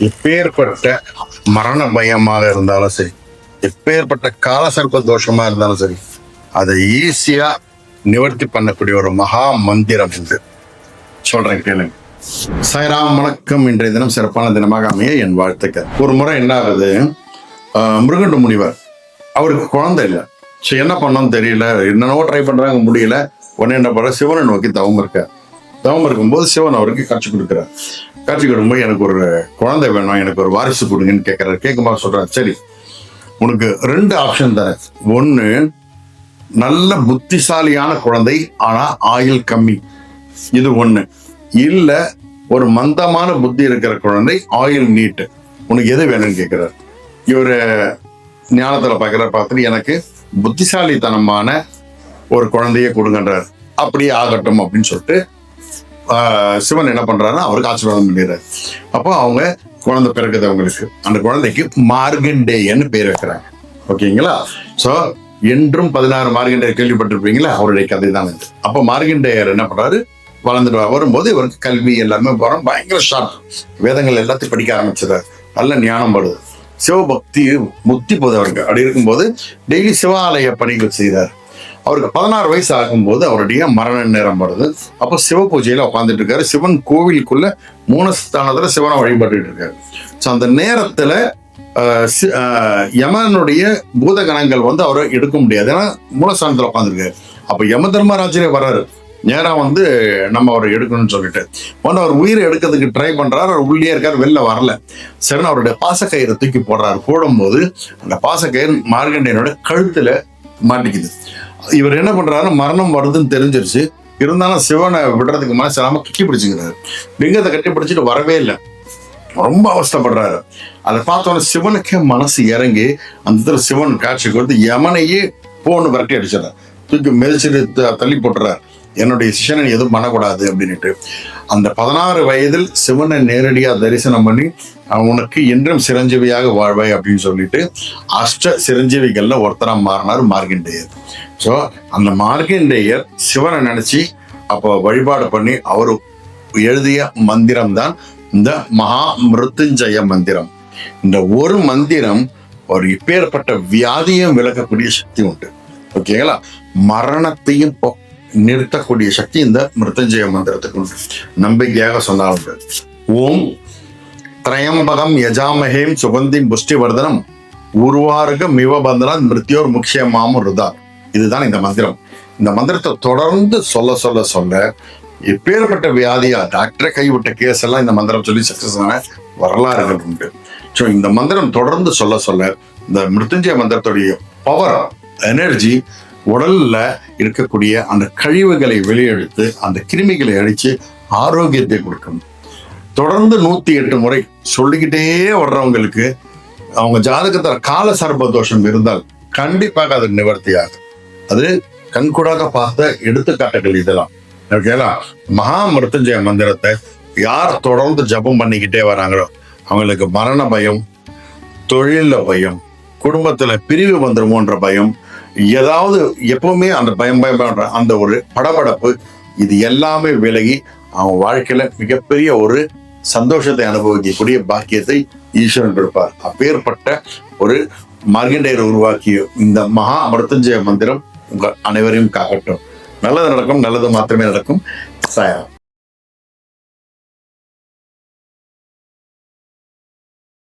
எப்பேற்பட்ட மரண பயமாக இருந்தாலும் சரி எப்பேற்பட்ட காலசர்ப்ப தோஷமா இருந்தாலும் சரி அதை ஈஸியா நிவர்த்தி பண்ணக்கூடிய ஒரு மகா மந்திரம் இது. சொல்றேன் கேளுங்க. சாய்ராம் வணக்கம். இன்றைய தினம் சிறப்பான தினமாக அமைய என் வாழ்த்துக்கள். ஒரு முறை என்ன ஆகுது? ஆஹ், மிருகண்டு முனிவர். அவருக்கு குழந்தை இல்லை. சரி என்ன பண்ணோம் தெரியல. என்னென்னவோ ட்ரை பண்றாங்க முடியல. உடனே என்ன பண்ற சிவனை நோக்கி தவம் இருக்க தவம் இருக்கும்போது சிவன் அவருக்கு காட்சி கொடுக்குறார். காட்சி கொடுக்கும்போது எனக்கு ஒரு குழந்தை வேணும்? எனக்கு ஒரு வாரிசு கொடுங்கன்னு கேட்கறாரு கேட்கும்போது சொல்கிறார் சரி உனக்கு ரெண்டு ஆப்ஷன் தரேன். ஒன்று நல்ல புத்திசாலியான குழந்தை ஆனால் ஆயுள் கம்மி. இது ஒன்று இல்லை ஒரு மந்தமான புத்தி இருக்கிற குழந்தை ஆயில் நீட்டு. உனக்கு எது வேணும்னு கேட்குறாரு இவர் ஞானத்தில் பார்க்குற பார்த்துட்டு எனக்கு புத்திசாலித்தனமான ஒரு குழந்தைய கொடுங்கன்றார். அப்படியே ஆகட்டும் அப்படின்னு சொல்லிட்டு சிவன் என்ன பண்றாருன்னா அவருக்கு ஆசீர்வாதம் பண்ணிடுறாரு. அப்போ அவங்க குழந்தை பிறக்குது அவங்களுக்கு. அந்த குழந்தைக்கு மார்கண்டேயன்னு பேர் வைக்கிறாங்க. ஓகேங்களா? ஸோ என்றும் பதினாறு மார்கண்டேயர் கேள்விப்பட்டிருப்பீங்களா? அவருடைய கதை தான் இது. அப்போ மார்கண்டேயர் என்ன பண்றாரு? வளர்ந்துட்டு வரும்போது இவருக்கு கல்வி எல்லாமே வரும். பயங்கர ஷார்ப் வேதங்கள் எல்லாத்தையும் படிக்க ஆரம்பிச்சிடாரு நல்ல ஞானம் படுது சிவபக்தி முத்தி போது அவருக்கு. அப்படி இருக்கும்போது டெய்லி சிவாலய பணிகள் செய்தார். அவருக்கு பதினாறு வயசு ஆகும்போது அவருடைய மரண நேரம் வருது. அப்போ சிவ பூஜையில் உட்காந்துட்டு இருக்காரு. சிவன் கோவிலுக்குள்ள மூணஸ்தானத்தில் சிவனை வழிபட்டுட்டு இருக்காரு. ஸோ அந்த நேரத்தில் சி- யமனுடைய பூதகணங்கள் வந்து அவரை எடுக்க முடியாது. ஏன்னா மூலஸ்தானத்தில் உட்காந்துருக்காரு அப்போ யம தர்மராஜரே வர்றாரு. நேராக வந்து நம்ம அவரை எடுக்கணும்னு சொல்லிட்டு. ஒன்று அவர் உயிரை எடுக்கிறதுக்கு ட்ரை பண்ணுறாரு அவர் உள்ளே இருக்கார் வெளில வரல. சரின்னு அவருடைய பாசக்கயிறை தூக்கி போடுறாரு. போடும்போது அந்த பாசக்கயிறு மார்கண்டையனோட கழுத்தில் மாட்டிக்குது. இவர் என்ன பண்றாரு மரணம் வருதுன்னு தெரிஞ்சிருச்சு. இருந்தாலும் சிவனை விடுறதுக்கு மனசு இல்லாம கட்டி பிடிச்சுக்கிறாரு. லிங்கத்தை கட்டி பிடிச்சிட்டு வரவே இல்லை. ரொம்ப அவஸ்தைப்படுறாரு. அதை பார்த்தோன்னே சிவனுக்கே மனசு இறங்கி அந்த இடத்துல சிவன் காட்சி கொடுத்து யமனையே போன்னு விரட்டி அடிச்சிடறாரு. தூக்கி மெதிச்சிட்டு த- தள்ளி போட்டுறாரு. என்னுடைய சிஷனை எதுவும் பண்ணக்கூடாது அப்படின்னுட்டு. அந்த பதினாறு வயதில் சிவனை நேரடியாக தரிசனம் பண்ணி உனக்கு என்றும் சிரஞ்சீவியாக வாழ்வாய் அப்படின்னு சொல்லிட்டு அஷ்ட சிரஞ்சீவிகள்ல ஒருத்தராக மாறினார் மார்கண்டேயர். ஸோ அந்த மார்கண்டேயர் சிவனை நினச்சி அப்போ வழிபாடு பண்ணி அவர் எழுதிய மந்திரம் தான் இந்த மகா மிருத்துஞ்சய மந்திரம். இந்த ஒரு மந்திரம் ஒரு இப்பேற்பட்ட வியாதியும் விளக்கக்கூடிய சக்தி உண்டு. ஓகேங்களா மரணத்தையும் நிறுத்தக்கூடிய சக்தி இந்த மிருத்தஞ்சய மந்திரத்துக்கு உண்டு நம்பிக்கையாக உண்டு ஓம் திரையம்பகம் யஜாமகேம் சுகந்தின் புஷ்டிவர்தனம் உருவாருக்கு மிவபந்தனம் மிருத்தியோர் முக்கிய ருதா. இதுதான் இந்த மந்திரம். இந்த மந்திரத்தை தொடர்ந்து சொல்ல சொல்ல சொல்ல எப்பேற்பட்ட வியாதியா டாக்டரை கைவிட்ட கேஸ் எல்லாம் இந்த மந்திரம் சொல்லி சக்சஸ் ஆன வரலாறுகள் உண்டு. ஸோ இந்த மந்திரம் தொடர்ந்து சொல்ல சொல்ல இந்த மிருத்துஞ்சய மந்திரத்துடைய பவர் எனர்ஜி உடல்ல இருக்கக்கூடிய அந்த கழிவுகளை வெளியெடுத்து அந்த கிருமிகளை அழிச்சு ஆரோக்கியத்தை கொடுக்கணும். தொடர்ந்து நூத்தி எட்டு முறை சொல்லிக்கிட்டே வர்றவங்களுக்கு அவங்க ஜாதகத்துல கால சர்ப தோஷம் இருந்தால் கண்டிப்பாக அது நிவர்த்தியாகும். அது கண்கூடாக பார்த்த எடுத்துக்காட்டுகள் இதெல்லாம். ஓகேங்களா மகா மிருத்துஞ்சய மந்திரத்தை யார் தொடர்ந்து ஜபம் பண்ணிக்கிட்டே வராங்களோ அவங்களுக்கு மரண பயம் தொழில பயம் குடும்பத்துல பிரிவு வந்துருமோன்ற பயம் ஏதாவது எப்பவுமே அந்த பயம் பயம் அந்த ஒரு படபடப்பு இது எல்லாமே விலகி அவன் வாழ்க்கையில மிகப்பெரிய ஒரு சந்தோஷத்தை அனுபவிக்கக்கூடிய பாக்கியத்தை ஈஸ்வரன் கொடுப்பார். அப்பேற்பட்ட ஒரு மார்கண்டேயர் உருவாக்கிய இந்த மகா அமிர்தஞ்சய மந்திரம் உங்கள் அனைவரையும் காக்கட்டும். நல்லது நடக்கும் நல்லது மாத்திரமே நடக்கும். சாயா